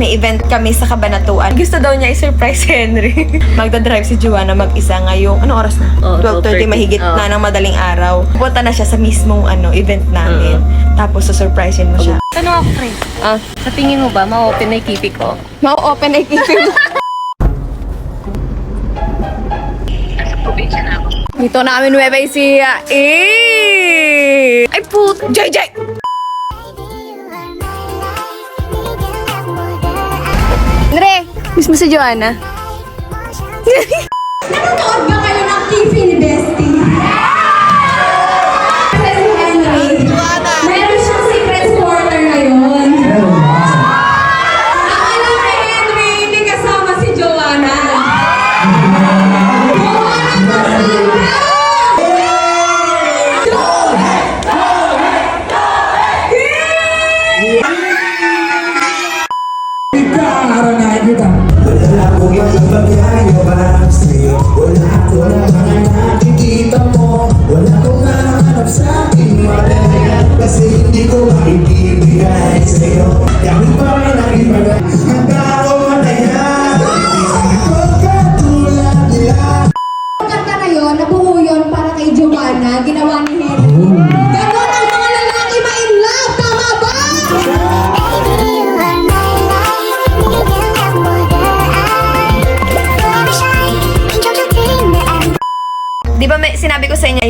may event kami sa Kabanatuan. Gusto daw niya i-surprise si Henry. Magdadrive si Joanna mag-isa ngayong, ano oras na? Oh, 12.30 12:30. mahigit Oh. na ng madaling araw. Pupunta na siya sa mismong ano, event namin. Tapos susurprisein mo siya. Tanong ako, pre. Ah, sa tingin mo ba, ma-open na yung kipi ko? Ma-open ay kitchen. Dito na kami Nueva Ecija. Eh! Ay put! Jay, Jay! Andre, miss mo si Joanna? Nanonood ba kayo ng TV ni Bestie? Ba sa'yo? Wala akong mga nakikita mo. Wala akong nahanap sa aking mali. Kasi hindi ko maibibigay sa'yo. Gamit pa rin ang ibagay. Handa ako malaya. Hindi ako katulad nila. Ang kanta na yun, nabuo yun para kay Joanna, ginawa ni Henry.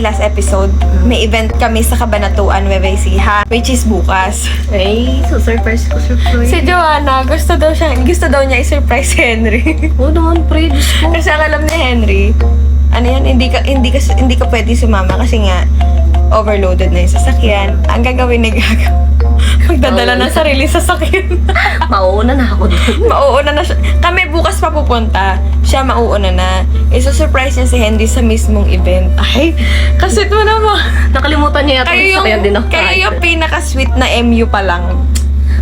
Yung last episode, may event kami sa Kabanatuan, Nueva Ecija, which is bukas. Ay, so surprise ko, surprise. Si Joanna, gusto daw siya, gusto daw niya i-surprise si Henry. Oo naman, pre. Diyos ko. Kasi ang alam ni Henry, ano yan, hindi ka, hindi ka, hindi ka pwede sumama kasi nga, overloaded na yung sasakyan. Ang gagawin ni Gaga, magdadala ng sarili sasakyan. Mauuna na ako doon. mauuna na siya. Kami bukas pa pupunta. Siya mauuna na. Iso-surprise niya si Henry sa mismong event. Ay, kasi mo naman. Nakalimutan niya yata Kayo yung din ako. kayo yung pinaka-sweet na MU pa lang.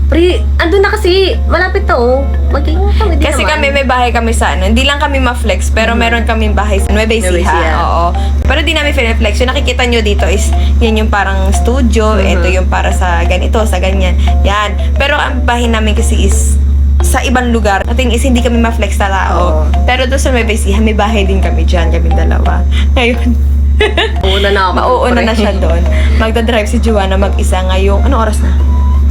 Pre, andun na kasi. Malapit to, oh. Magkaya kami din Kasi naman. kami may bahay kami sa ano. Hindi lang kami ma-flex, pero meron kaming bahay sa Nueva Nueva Ecija. Ecija. Oo. Pero di namin flex. Yung nakikita nyo dito is, yan yung parang studio. Mhm. Ito yung para sa ganito, sa ganyan. Yan. Pero ang bahay namin kasi is sa ibang lugar. Ating is hindi kami ma-flex na tao. Oo. Pero doon sa Nueva Ecija, may bahay din kami dyan, kami dalawa. Ngayon, Mauuna na ako. mauuna na siya doon. Magdadrive si Joanna mag-isa ngayong, ano oras na?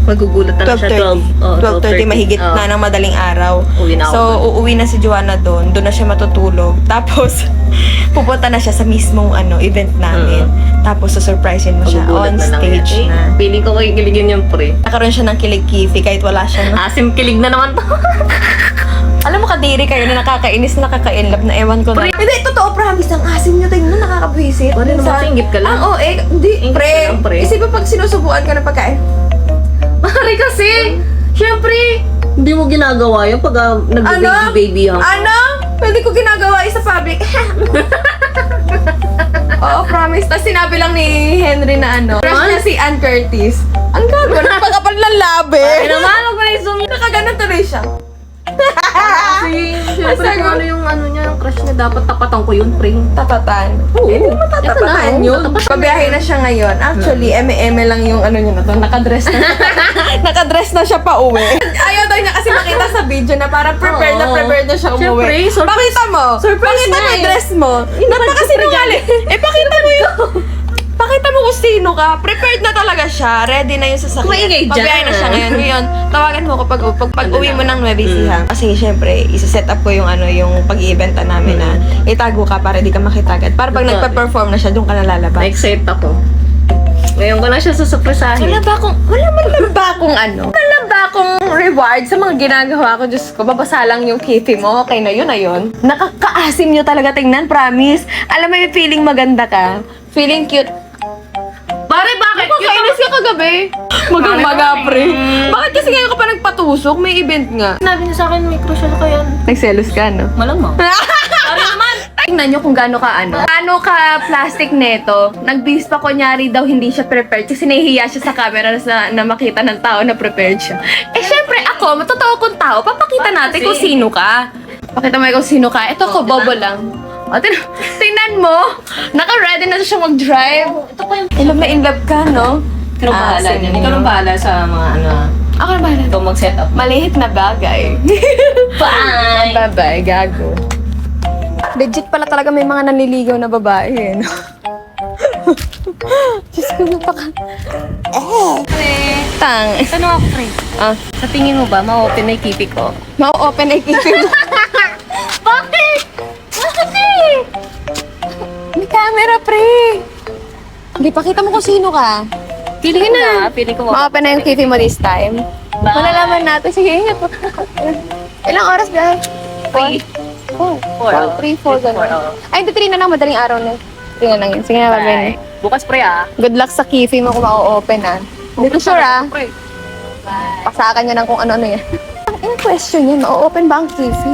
Magugulat na lang siya. 12. Oh, 12.30 mahigit Oh. na ng madaling araw. Uwi na ako so, dun. uuwi na si Joanna doon. Doon na siya matutulog. Tapos, pupunta na siya sa mismong ano, event namin. Tapos, susurprisein mo siya on na stage yan. na. Eh, Feeling ko kikiligin yung pre. Nakaroon siya ng kilig-kifi kahit wala siyang... Asim kilig na naman to. Alam mo, kadiri kayo na nakakainis, nakaka-inlove na ewan ko na. Hindi, totoo, promise. Ang asim niyo, tingnan, nakakabwisit. Ano naman, singgit ka lang? Ah, oo, eh, hindi, pre. pre. Isipin pag sinusubuan ka ng pagkain. Mari kasi, syempre, hindi mo ginagawa yun pag uh, nag-baby-baby Ano? ha. Ano? Pwede ko ginagawa isa public. Oo, promise. Tapos sinabi lang ni Henry na ano, crush niya si Ann Curtis. Ang gago, napagkapal ng labi. Ay naman, huwag mo na i-zoom. Nakaganon tuloy siya. Kasi, syempre, Asa kung ano yung ano niya, yung crush niya, dapat tapatan ko yun, pre. Tatatan. Oo. Eh, di naman Ito na, tatapatan yun. Pabiyahe na siya ngayon. Actually, eme-eme lang yung ano niya na to. Nakadress na. Nakadress na siya pa uwi. Ayaw daw niya kasi makita sa video na parang prepared na Oo. prepared na siya umuwi. Siyempre, surprise- Pakita mo. surprise Pakita nga mo yung eh. dress mo. Napakasinungaling. eh, pakita mo yung... Sino ka. Prepared na talaga siya. Ready na yung sasakyan. Maingay dyan. Pabiyahe na siya ngayon. Ngayon, tawagan mo ko pag, pag, pag uwi mo ng Nueva Ecija. Kasi syempre, isa-set up ko yung ano, yung pag-iibenta namin na itago ka para di ka makitagad. Para pag Ito, nagpa-perform na siya, doon ka na lalabas. Na-excite ako. Ngayon ko lang siya susupresahin. Wala ba akong, wala man lang ba akong ano? Wala ba akong reward sa mga ginagawa ko? Diyos ko, babasa lang yung kitty mo. Okay na yun, na yun. Nakakaasim nyo talaga tingnan, promise. Alam mo yung feeling maganda ka. Feeling cute. Pare, bakit? Kainis ka kagabi. Magang maga, pre. Bakit kasi ngayon ka pa nagpatusok? May event nga. Sinabi niya sa akin, may crush ako kaya. Nagselos ka, no? Malamang. Pare naman. Tingnan nyo kung gaano ka ano. Gaano ka plastic neto. Nagbihis pa kunyari daw hindi siya prepared kasi nahihiya siya sa camera na, sa, na makita ng tao na prepared siya. Eh syempre ako, matotoo kong tao, papakita natin kung sino ka. Pakita mo kung sino ka. Ito ko, Oh, bobo lang. O, tin- tingnan mo. Naka-ready na siya mag-drive. Ito pa yung... In love na in love ka, no? Ikaw Ah, bahala dyan. Ikaw lang bahala sa mga ano ah. Ako na ba na? Ikaw mag-set up. Maliit na bagay. Bye! Bye-bye, gago. Legit pala talaga may mga nanliligaw na babae, eh, no? Diyos ko, napaka... Eh! Tang. Tanong ako, Pre. Ah, Sa tingin mo ba, ma-open na yung kipi ko? ma-open ay kisip mo. Bakit? Bakit? May camera, pre. Hindi, pakita mo kung sino ka. Pili ko na. Pili ko mo. Ma-open na yung kifi mo this time. Bye. Malalaman natin. Sige, ingat po. Ilang oras ba? Three. Four. Four. Four, three, four. Ay, hindi, three na lang. Madaling araw na. Three na lang yun. Sige na, bye. Bye. Bukas, Pre, ah. Good luck sa kifi mo kung ma-open, ah. Hindi ko sure, ah. Pre. Pasakan niya ng kung ano-ano yan. Ang ina question yan, ma-open ba ang kifi?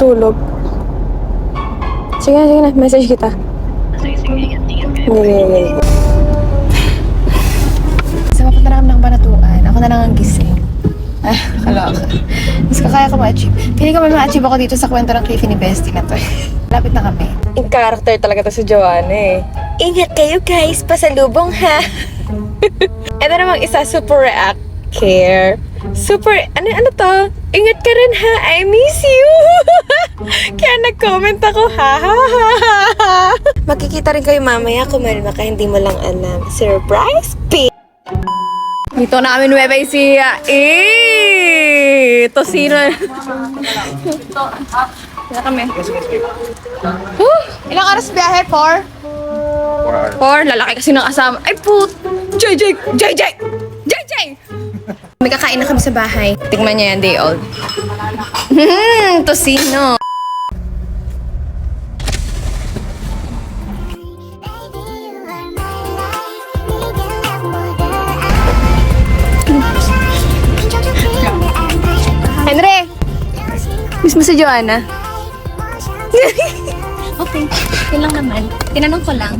Tutulog. Sige na, sige na. Message kita. Sige, sige. Hindi, hindi, hindi. So, mapunta na kami ng banatuan. Ako na lang ang gising. Ay, kaloka. Mas kakaya ko ma-achieve. Pili ko may ma-achieve ako dito sa kwento ng Cliffy ni Bestie na to. Lapit na kami. In character talaga to si Joanna eh. Ingat kayo guys, pasalubong ha. Ito namang isa, super react, care. Super, ano, ano to? Ingat ka rin ha, I miss you. Nag-comment ako, ha. Magkikita rin kayo mamaya, kumalma ka, hindi mo lang alam. Surprise, P! Dito na kami Nueva Ecija. Eh! Tosino. Wala kami. Huh! Ilang oras biyahe? Four? Four. Lalaki kasi ng kasama. Ay, put! JJ! JJ! JJ! May kakain na kami sa bahay. Tingnan niya yan, day old. Hmm, tosino. Henry! Si Joanna? Okay. Yun lang naman. Tinanong ko lang.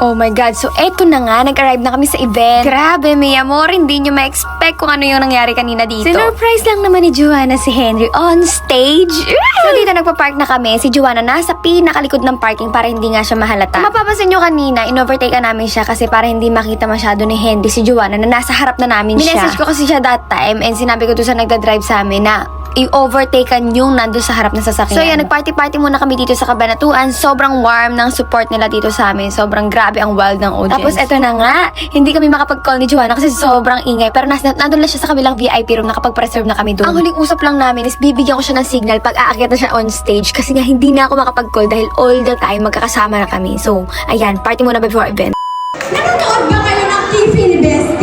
Oh my God, so eto na nga, nag-arrive na kami sa event. Grabe, may amor, hindi nyo ma-expect kung ano yung nangyari kanina dito. Sinurprise lang naman ni Joanna si Henry on stage. So dito nagpa-park na kami, si Joanna nasa pinakalikod ng parking para hindi nga siya mahalata. Kung mapapansin nyo kanina, in-overtake ka namin siya kasi para hindi makita masyado ni Henry si Joanna na nasa harap na namin siya. Minessage ko kasi siya that time and sinabi ko doon sa nagda-drive sa amin na i-overtaken yung nandun sa harap ng sasakyan. So yan, nag-party-party muna kami dito sa Kabanatuan. Sobrang warm ng support nila dito sa amin. Sobrang grabe ang wild ng audience. Tapos eto na nga, hindi kami makapag-call ni Joanna kasi sobrang ingay. Pero nas nandun lang siya sa kabilang VIP room, nakapag-preserve na kami doon. Ang huling usap lang namin is bibigyan ko siya ng signal pag aakyat na siya on stage kasi nga hindi na ako makapag-call dahil all the time magkakasama na kami. So, ayan, party muna before event. Nanonood ba kayo ng Kifi ni Bestie?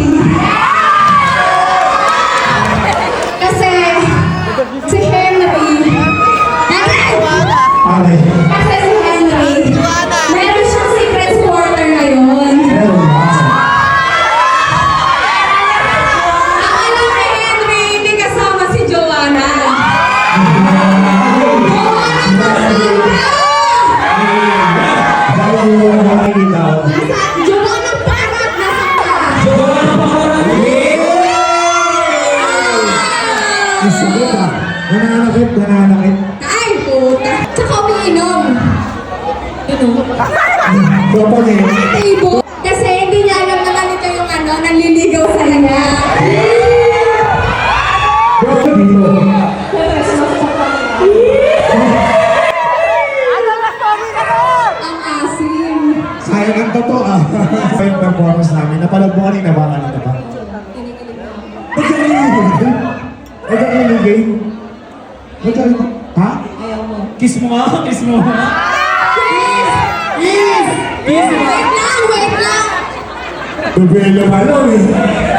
Kiss mo nga, kiss mo nga. Yes! Wait lang, wait lang. Bebelo ka lang eh.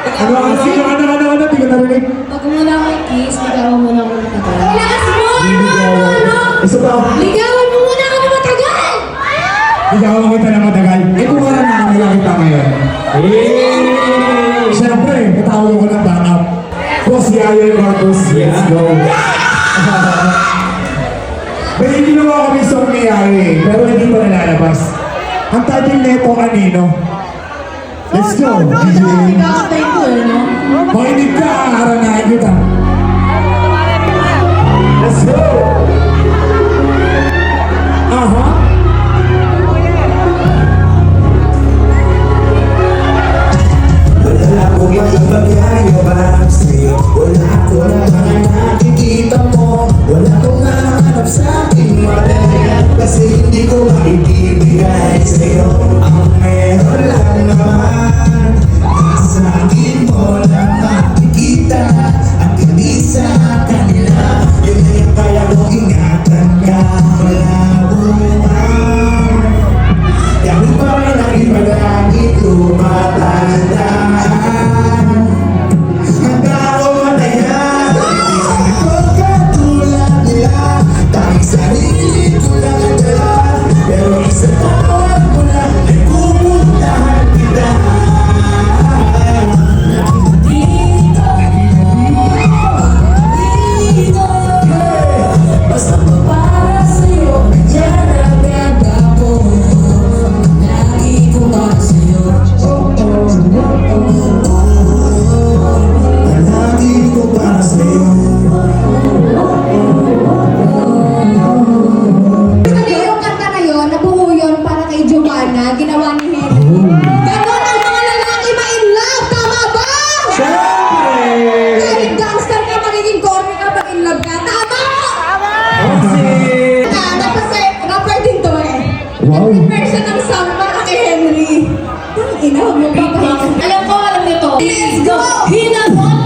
Ano, ano, sino, ano, ano, ano, di ko narinig. Pag muna ako kiss, ligawan mo na ako ng matagal. Lakas mo! Isa pa, Ligawan mo muna ako ng matagal! ligawan kita na matagal. Eh, kung wala na nila kita ngayon. Eh, siyempre, katawag ko ng backup. Boss Yayo Marcos, let's go. May ginawa kami song ni eh, pero hindi pa nalalabas. Ang title nito kanino? Let's go, DJ. Kakatay ko eh, no? Makinig ka, haranahin kita. Let's go! Aha! Aking mali Kasi hindi ko maibibigay sa'yo Giovanna, ginawa ni Henry. Ganon ang mga lalaki ma-in love, tama ba? Kahit gangster ka, magiging corny ka, pag in love ka, tama? Tama, kasi rapper din to eh. Wow. Version ng song para kay Henry. Ang ina, huwag mo papahin. Alam ko, alam nito. Let's go! Hinabot!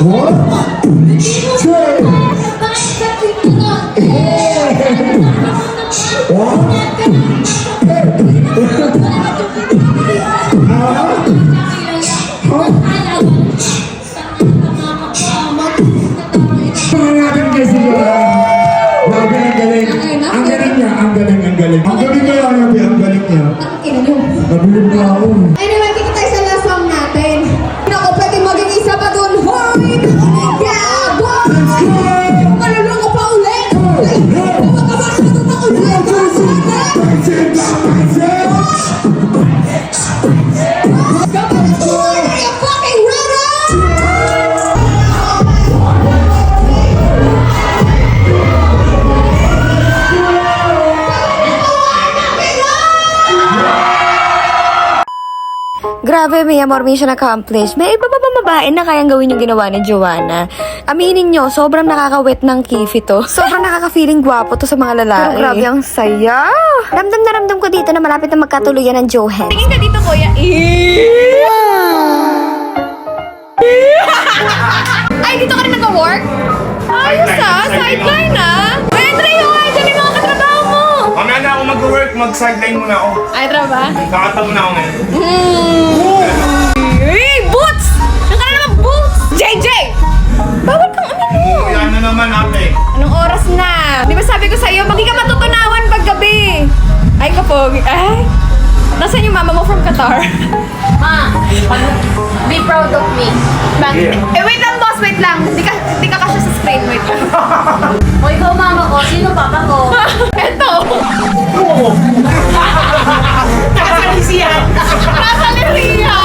What? Sure. Bakit sa tito na? Mga Sing Grabe, may amor mission accomplished. May iba pa ba babae na kayang gawin yung ginawa ni Joanna? Aminin nyo, sobrang nakakawet ng kifi to. Sobrang nakaka-feeling gwapo to sa mga lalaki. Pero grabe, ang saya. Ramdam na ramdam ko dito na malapit na magkatuluyan ng Johan. Tingin ka dito, kuya. Ay, dito ka rin nag-work? Ayos ah, sideline ah. Pedro, yung ay, dyan yung mga katrabaho mo. Mamaya na ako mag-work, mag-sideline muna ako. Ay, traba? Kakataw na ako ngayon. Hey, naman ate. Anong oras na? Di ba sabi ko sa'yo, hindi ka matutunawan pag gabi. Ay, kapog. Ay. Nasaan yung mama mo from Qatar? Ma, be proud of me. Bakit? Eh, wait lang, boss. Wait lang. Hindi ka, hindi ka kasya sa screen. Wait lang. O ikaw mama ko, sino papa ko? Eto. Nakasalisiyan. Nasa ni Ria.